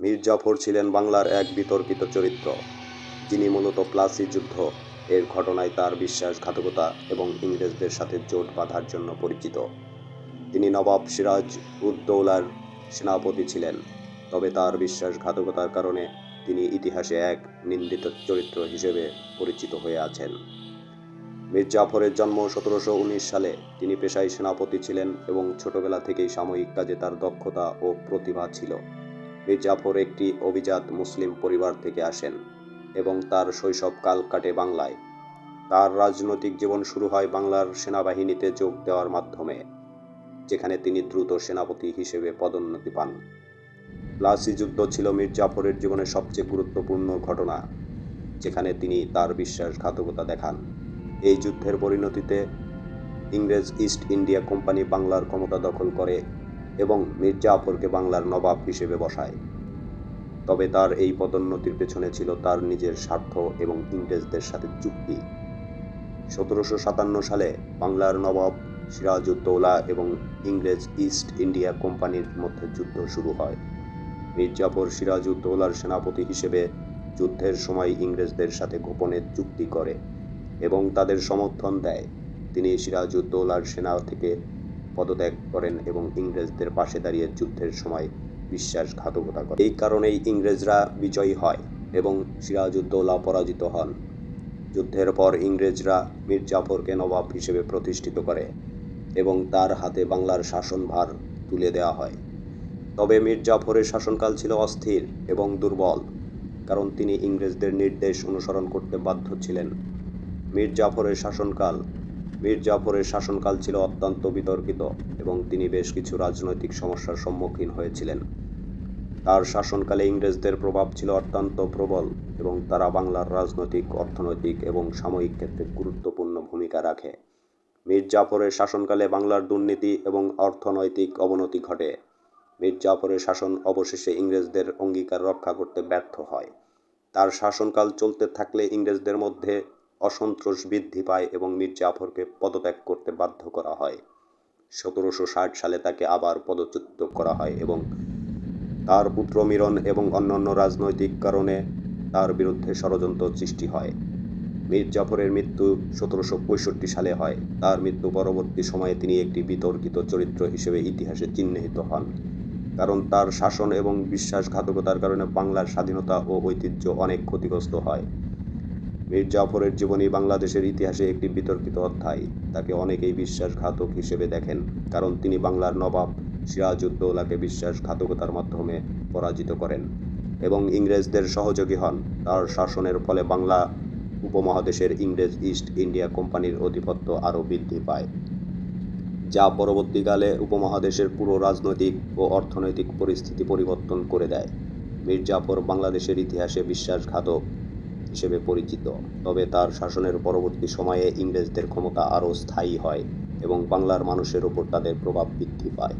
মীর জাফর ছিলেন বাংলার এক বিতর্কিত চরিত্র, যিনি মূলত প্লাসি যুদ্ধ, এর ঘটনায় তার বিশ্বাসঘাতকতা এবং ইংরেজদের সাথে জোট বাঁধার জন্য পরিচিত। তিনি নবাব সিরাজ উদ্দৌলার সেনাপতি ছিলেন, তবে তার বিশ্বাসঘাতকতার কারণে তিনি ইতিহাসে এক নিন্দিত চরিত্র হিসেবে পরিচিত হয়ে আছেন। মীর জাফরের জন্ম সতেরোশো উনিশ সালে। তিনি পেশায় সেনাপতি ছিলেন এবং ছোটবেলা থেকেই সাময়িক কাজে তার দক্ষতা ও প্রতিভা ছিল। মীর জাফর একটি অভিজাত মুসলিম পরিবার থেকে আসেন এবং তার শৈশবকাল কাটে বাংলায়। তার রাজনৈতিক জীবন শুরু হয় বাংলার সেনাবাহিনীতে যোগ দেওয়ার মাধ্যমে, যেখানে তিনি দ্রুত সেনাপতি হিসেবে পদোন্নতি পান। প্লাসি যুদ্ধ ছিল মীর জাফরের জীবনের সবচেয়ে গুরুত্বপূর্ণ ঘটনা, যেখানে তিনি তার বিশ্বাসঘাতকতা দেখান। এই যুদ্ধের পরিণতিতে ইংরেজ ইস্ট ইন্ডিয়া কোম্পানি বাংলার ক্ষমতা দখল করে এবং মীর জাফরকে বাংলার নবাব হিসেবে বসায়। তবে তার এই পদোন্নতির পেছনে ছিল তার নিজের স্বার্থ এবং ইংরেজদের সাথে চুক্তি। সতেরোশো সাতান্ন সালে বাংলার নবাব সিরাজউদ্দৌলা এবং ইংরেজ ইস্ট ইন্ডিয়া কোম্পানির মধ্যে যুদ্ধ শুরু হয়। মীর জাফর সিরাজউদ্দৌলার সেনাপতি হিসেবে যুদ্ধের সময় ইংরেজদের সাথে গোপনে চুক্তি করে। এবং তাদের সমর্থন দেয়। তিনি সিরাজউদ্দৌলার সেনা থেকে পদত্যাগ করেন এবং ইংরেজদের পাশে দাঁড়িয়ে যুদ্ধের সময় বিশ্বাসঘাতকতা করে এই কারণেই ইংরেজরা বিজয়ী হয় এবং সিরাজউদ্দৌলা পরাজিত হন। যুদ্ধের পর ইংরেজরা মীর জাফরকে নবাব হিসেবে প্রতিষ্ঠিত করে এবং তার হাতে বাংলার শাসনভার তুলে দেওয়া হয়। তবে মীর জাফরের শাসনকাল ছিল অস্থির এবং দুর্বল, কারণ তিনি ইংরেজদের নির্দেশ অনুসরণ করতে বাধ্য ছিলেন। মীর জাফরের শাসনকাল। মীর জাফরের শাসনকাল ছিল অত্যন্ত বিতর্কিত এবং তিনি বেশ কিছু রাজনৈতিক সমস্যার সম্মুখীন হয়েছিলেন। তার শাসনকালে ইংরেজদের প্রভাব ছিল অত্যন্ত প্রবল এবং তারা বাংলার রাজনৈতিক, অর্থনৈতিক এবং সাময়িক ক্ষেত্রে গুরুত্বপূর্ণ ভূমিকা রাখে। মীর জাফরের শাসনকালে বাংলার দুর্নীতি এবং অর্থনৈতিক অবনতি ঘটে। মীর জাফরের শাসন অবশেষে ইংরেজদের অঙ্গীকার রক্ষা করতে ব্যর্থ হয়। তার শাসনকাল চলতে থাকলে ইংরেজদের মধ্যে অসন্তোষ বৃদ্ধি পায় এবং মীর জাফরকে পদত্যাগ করতে বাধ্য করা হয়। সতেরোশো ষাট সালে তাকে আবার পদচ্যুত করা হয় এবং তার পুত্র মিরন এবং অন্যান্য রাজনৈতিক কারণে তার বিরুদ্ধে ষড়যন্ত্র সৃষ্টি হয়। মীর জাফরের মৃত্যু সতেরোশো পঁয়ষট্টি সালে হয়। তার মৃত্যু পরবর্তী সময়ে তিনি একটি বিতর্কিত চরিত্র হিসেবে ইতিহাসে চিহ্নিত হন। কারণ তার শাসন এবং বিশ্বাসঘাতকতার কারণে বাংলার স্বাধীনতা ও ঐতিহ্য অনেক ক্ষতিগ্রস্ত হয়। মীর জাফরের জীবনী বাংলাদেশের ইতিহাসে একটি বিতর্কিত অধ্যায়। তাকে অনেকেই বিশ্বাসঘাতক হিসেবে দেখেন, কারণ তিনি বাংলার নবাব সিরাজউদ্দৌলাকে বিশ্বাসঘাতকতার মাধ্যমে পরাজিত করেন এবং ইংরেজদের সহযোগী হন। তার শাসনের ফলে বাংলা উপমহাদেশের ইংরেজ ইস্ট ইন্ডিয়া কোম্পানির আধিপত্য আরও বৃদ্ধি পায়। যা পরবর্তীকালে উপমহাদেশের পুরো রাজনৈতিক ও অর্থনৈতিক পরিস্থিতি পরিবর্তন করে দেয়। মীর জাফর বাংলাদেশের ইতিহাসে বিশ্বাসঘাতক হিসেবে পরিচিত, তবে তার শাসনের পরবর্তী সময়ে ইংরেজদের ক্ষমতা আরও স্থায়ী হয় এবং বাংলার মানুষের ওপর তাদের প্রভাব বৃদ্ধি পায়।